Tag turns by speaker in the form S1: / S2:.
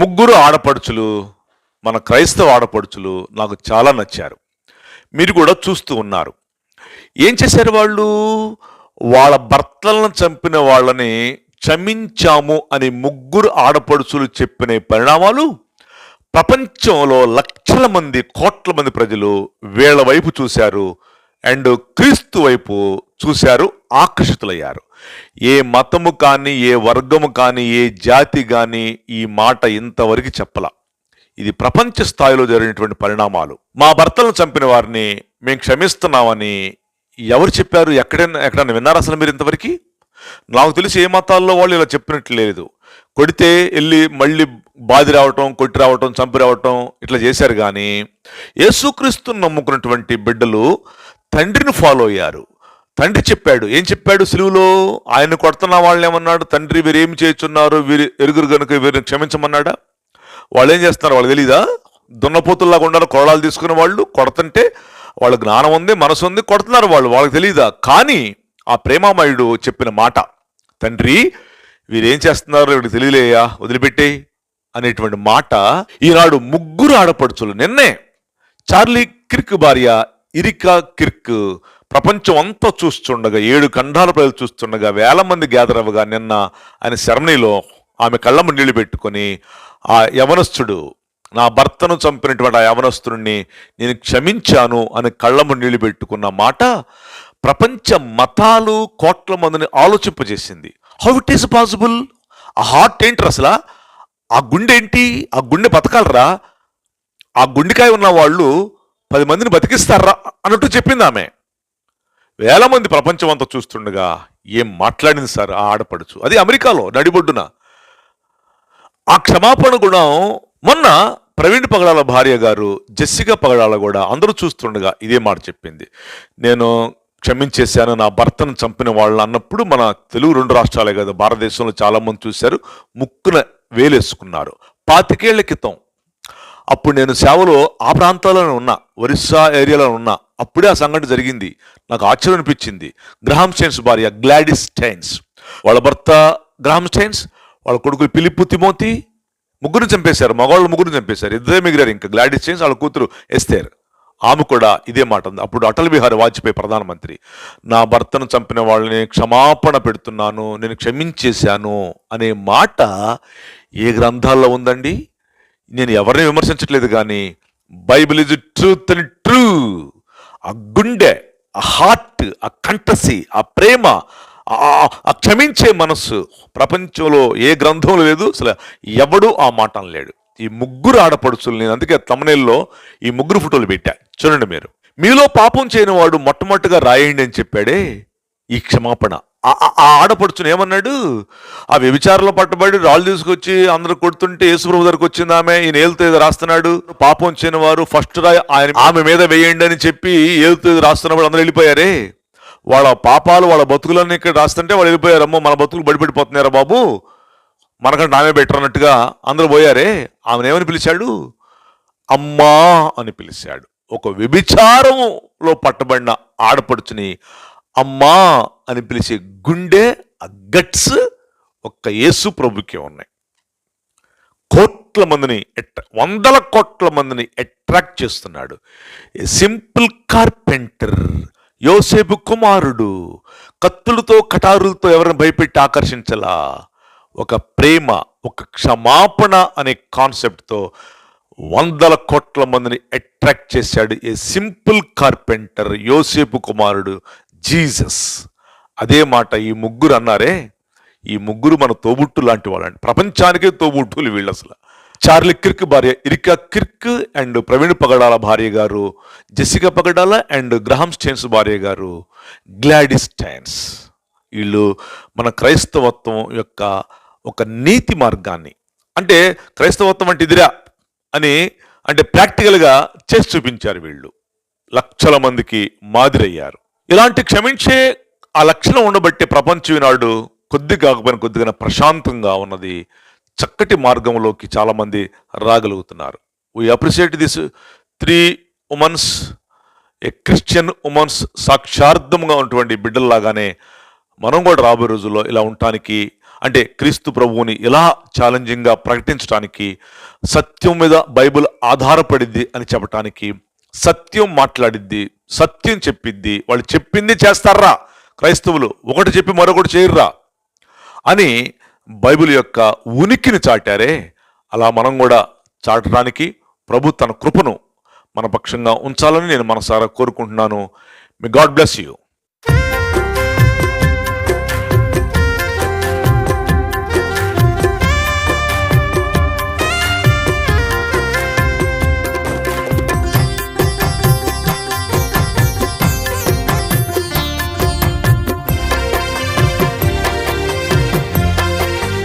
S1: ముగ్గురు ఆడపడుచులు మన క్రైస్తవ ఆడపడుచులు నాకు చాలా నచ్చారు. మీరు కూడా చూస్తూ ఉన్నారు. ఏం చేశారు వాళ్ళు? వాళ్ళ భర్తలను చంపిన వాళ్ళని క్షమించాము అని ముగ్గురు ఆడపడుచులు చెప్పిన పరిణామాలు ప్రపంచంలో లక్షల మంది కోట్ల మంది ప్రజలు వీళ్ళ వైపు చూశారు అండ్ క్రీస్తు వైపు చూశారు ఆకర్షితులయ్యారు. ఏ మతము కానీ ఏ వర్గము కానీ ఏ జాతి కానీ ఈ మాట ఇంతవరకు చెప్పల. ఇది ప్రపంచ స్థాయిలో జరిగినటువంటి పరిణామాలు. మా భర్తలను చంపిన వారిని మేము క్షమిస్తున్నామని ఎవరు చెప్పారు? ఎక్కడైనా ఎక్కడైనా విన్నారా అసలు మీరు ఇంతవరకు? నాకు తెలిసి ఏ మతాల్లో వాళ్ళు ఇలా చెప్పినట్లు లేదు. కొడితే వెళ్ళి మళ్ళీ బాధి రావటం కొట్టి రావటం చంపి రావటం ఇట్లా చేశారు కానీ యేసుక్రీస్తుని నమ్ముకున్నటువంటి బిడ్డలు తండ్రిని ఫాలో అయ్యారు. తండ్రి చెప్పాడు. ఏం చెప్పాడు సిలువులో? ఆయన కొడుతున్న వాళ్ళు ఏమన్నాడు? తండ్రి వీరు ఏమి చేస్తున్నారు వీరు ఎరుగురు కనుక వీరిని క్షమించమన్నాడా? వాళ్ళు ఏం చేస్తున్నారు? వాళ్ళకి తెలీదా? దున్నపోతుల్లాగా ఉండాలి కొరడాలు తీసుకునే వాళ్ళు కొడతంటే వాళ్ళ జ్ఞానం ఉంది మనసు ఉంది కొడుతున్నారు వాళ్ళు వాళ్ళకి తెలియదా కానీ ఆ ప్రేమామయుడు చెప్పిన మాట తండ్రి వీరేం చేస్తున్నారు వీడికి తెలియలేయా? వదిలిపెట్టే అనేటువంటి మాట ఈనాడు ముగ్గురు ఆడపడుచులు. నిన్నే చార్లీ కిర్క్ భార్య ఇరికా కిర్క్ ప్రపంచం అంతా చూస్తుండగా ఏడు ఖండాల ప్రజలు చూస్తుండగా వేల మంది గ్యాదర్ అవ్వగా నిన్న ఆయన శరణిలో ఆమె కళ్ళము నీళ్ళు పెట్టుకొని ఆ యవనస్తుడు నా భర్తను చంపినటువంటి ఆ యవనస్తుడిని నేను క్షమించాను అని కళ్ళము నీళ్ళు పెట్టుకున్న మాట ప్రపంచ మతాలు కోట్ల మందిని ఆలోచింపజేసింది. హౌ ఇట్ ఈస్ పాసిబుల్ ఆ హార్ట్ ఏంటి అసలు? ఆ గుండె ఏంటి? ఆ గుండె బతకాలరా? ఆ గుండెకాయ ఉన్న వాళ్ళు పది మందిని బతికిస్తారా? అన్నట్టు చెప్పింది ఆమె. వేల మంది ప్రపంచం అంతా చూస్తుండగా ఏం మాట్లాడింది సార్ ఆ ఆడపడుచు? అది అమెరికాలో నడిబొడ్డున. ఆ క్షమాపణ గుణం మొన్న ప్రవీణ్ పగడాల భార్య గారు జెస్సిక పగడాల కూడా అందరూ చూస్తుండగా ఇదే మాట చెప్పింది. నేను క్షమించేశాను నా భర్తను చంపిన వాళ్ళు అన్నప్పుడు మన తెలుగు రెండు రాష్ట్రాలే కదా భారతదేశంలో చాలామంది చూశారు ముక్కున వేలేసుకున్నారు. పాతికేళ్ళ క్రితం అప్పుడు నేను సేవలో ఆ ప్రాంతాల్లోనే ఉన్నా ఒరిస్సా ఏరియాలో ఉన్నా. అప్పుడే ఆ సంఘటన జరిగింది. నాకు ఆశ్చర్యం అనిపించింది. గ్రహాం స్టైన్స్ భార్య గ్లాడిస్ స్టైన్స్. వాళ్ళ భర్త గ్రహాం స్టైన్స్ వాళ్ళ కొడుకులు పిలిప్పు తిమోతి ముగ్గురు చంపేశారు. మగవాళ్ళు ముగ్గురు చంపేశారు. ఇద్దరే మిగిలారు. ఇంకా గ్లాడిస్ స్టైన్స్ వాళ్ళ కూతురు ఎస్తేర్. ఆమె కూడా ఇదే మాట ఉంది అప్పుడు అటల్ బిహారీ వాజ్పేయి ప్రధానమంత్రి నా భర్తను చంపిన వాళ్ళని క్షమాపణ పెడుతున్నాను. నేను క్షమించేశాను. అనే మాట ఏ గ్రంథాల్లో ఉందండి? నేను ఎవరిని విమర్శించట్లేదు కానీ Bible is truth and true. ఆ గుండె ఆ హార్ట్ ఆ కంటసి ఆ ప్రేమ ఆ- క్షమించే మనస్సు ప్రపంచంలో ఏ గ్రంథంలో లేదు. అసలు ఎవడు ఆ మాట లేడు. ఈ ముగ్గురు ఆడపడుచులు నేను అందుకే తమనేల్లో ఈ ముగ్గురు ఫోటోలు పెట్టా. చూడండి మీరు. మీలో పాపం చేయని వాడు మొట్టమొదటిగా రాయండి అని చెప్పాడే ఈ క్షమాపణ. ఆ- ఆడపడుచును ఏమన్నాడు? ఆ వ్యభిచారంలో పట్టుబడి రాళ్ళు తీసుకొచ్చి అందరు కొడుతుంటే యేసుప్రభు దగ్గరకు వచ్చింది ఆమె. ఈయన ఏలుతో ఏదో రాస్తున్నాడు. పాపం చేయని వారు ఫస్ట్ రాయి ఆయన ఆమె మీద వేయండి అని చెప్పి ఏలుతో ఏదో రాస్తున్నప్పుడు అందరూ వెళ్ళిపోయారే. వాళ్ళ పాపాలు వాళ్ళ బతుకులన్నీ ఇక్కడ రాస్తుంటే వాళ్ళు వెళ్ళిపోయారమ్మో మన బతుకులు బడిపడిపోతున్నారా బాబు. మనకంటే ఆమె బెటర్ అన్నట్టుగా అందరూ పోయారే. ఆమెను ఏమని పిలిచాడు? అమ్మా అని పిలిచాడు. ఒక వ్యభిచారంలో పట్టబడిన ఆడపడుచుని అమ్మా అని పిలిచే గుండె ఆ గట్స్ ఒక్క యేసు ప్రభుకే ఉన్నాయి. కోట్ల మందిని వందల కోట్ల మందిని అట్రాక్ట్ చేస్తున్నాడు. సింపుల్ కార్పెంటర్ యోసేపు కుమారుడు కత్తులతో కటారులతో ఎవరిని భయపెట్టి ఆకర్షించలా? ఒక ప్రేమ ఒక క్షమాపణ అనే కాన్సెప్ట్తో వందల కోట్ల మందిని అట్రాక్ట్ చేశాడు ఏ సింపుల్ కార్పెంటర్ యోసేపు కుమారుడు జీసస్. అదే మాట ఈ ముగ్గురు అన్నారే? ఈ ముగ్గురు మన తోబుట్టు లాంటి వాళ్ళండి. ప్రపంచానికే తోబుట్టులు వీళ్ళు అసలు చార్లి కిర్క్ భార్య Erika Kirk and Praveen Pagadala భార్య గారు Jessica Pagadala and Graham Staines భార్య గారు గ్లాడిస్ స్టైన్స్. వీళ్ళు మన క్రైస్తవత్వం యొక్క ఒక నీతి మార్గాన్ని. అంటే క్రైస్తవత్వం అంటే ఇదిరా అని అంటే ప్రాక్టికల్గా చేసి చూపించారు వీళ్ళు. లక్షల మందికి మాదిరయ్యారు. ఇలాంటి క్షమించే ఆ లక్షణం ఉండబట్టే ప్రపంచం ఈనాడు కొద్ది కాకపోయినా కొద్దిగా ప్రశాంతంగా ఉన్నది. చక్కటి మార్గంలోకి చాలామంది రాగలుగుతున్నారు. We appreciate this three womens a Christian womens సాక్షార్థంగా ఉన్నటువంటి బిడ్డల్లాగానే మనం కూడా రాబోయే రోజుల్లో ఇలా ఉండటానికి అంటే క్రీస్తు ప్రభువుని ఇలా ఛాలెంజింగ్గా ప్రకటించడానికి సత్యం మీద బైబిల్ ఆధారపడిద్ది అని చెప్పటానికి సత్యం మాట్లాడిద్ది సత్యం చెప్పింది వాళ్ళు చెప్పింది చేస్తారా? క్రైస్తవులు ఒకటి చెప్పి మరొకటి చేయర్రా? అని బైబిల్ యొక్క ఉనికిని చాటారే. అలా మనం కూడా చాటడానికి ప్రభు తన కృపను మన పక్షంగా ఉంచాలని నేను మనసారా కోరుకుంటున్నాను. మీ గాడ్ బ్లెస్ యూ